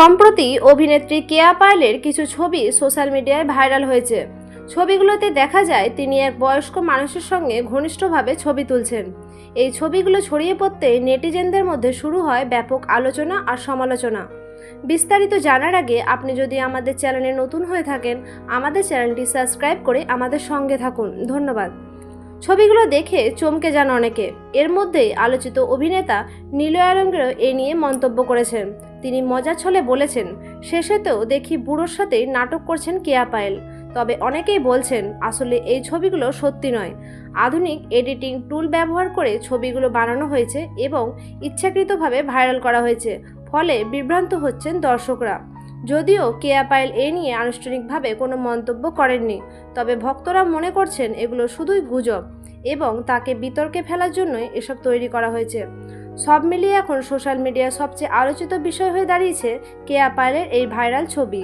সম্প্রতি অভিনেত্রী কেয়া পায়েলের কিছু ছবি সোশ্যাল মিডিয়ায় ভাইরাল হয়েছে। ছবিগুলোতে দেখা যায়, তিনি এক বয়স্ক মানুষের সঙ্গে ঘনিষ্ঠভাবে ছবি তুলছেন। এই ছবিগুলো ছড়িয়ে পড়তে নেটিজেনদের মধ্যে শুরু হয় ব্যাপক আলোচনা আর সমালোচনা। বিস্তারিত জানার আগে আপনি যদি আমাদের চ্যানেলে নতুন হয়ে থাকেন, আমাদের চ্যানেলটি সাবস্ক্রাইব করে আমাদের সঙ্গে থাকুন। ধন্যবাদ। ছবিগুলো দেখে চমকে যান অনেকে। এর মধ্যেই আলোচিত অভিনেতা নীল নীলয়ারঙ্গেরও এ নিয়ে মন্তব্য করেছেন। তিনি মজা ছলে বলেছেন শেষেতেও দেখি বুড়োর সাথেই নাটক করছেন কেয়া পায়েল। তবে অনেকেই বলছেন, আসলে এই ছবিগুলো সত্যি নয়। আধুনিক এডিটিং টুল ব্যবহার করে ছবিগুলো বানানো হয়েছে এবং ইচ্ছাকৃতভাবে ভাইরাল করা হয়েছে। ফলে বিভ্রান্ত হচ্ছেন দর্শকরা। যদিও কেয়া পায়েল এ নিয়ে আনুষ্ঠানিকভাবে কোনো মন্তব্য করেননি, তবে ভক্তরা মনে করছেন এগুলো শুধুই গুজব এবং তাকে বিতর্কে ফেলার জন্যই এসব তৈরি করা হয়েছে। সব মিলিয়ে এখন সোশ্যাল মিডিয়ায় সবচেয়ে আলোচিত বিষয় হয়ে দাঁড়িয়েছে কেয়া পায়েলের এই ভাইরাল ছবি।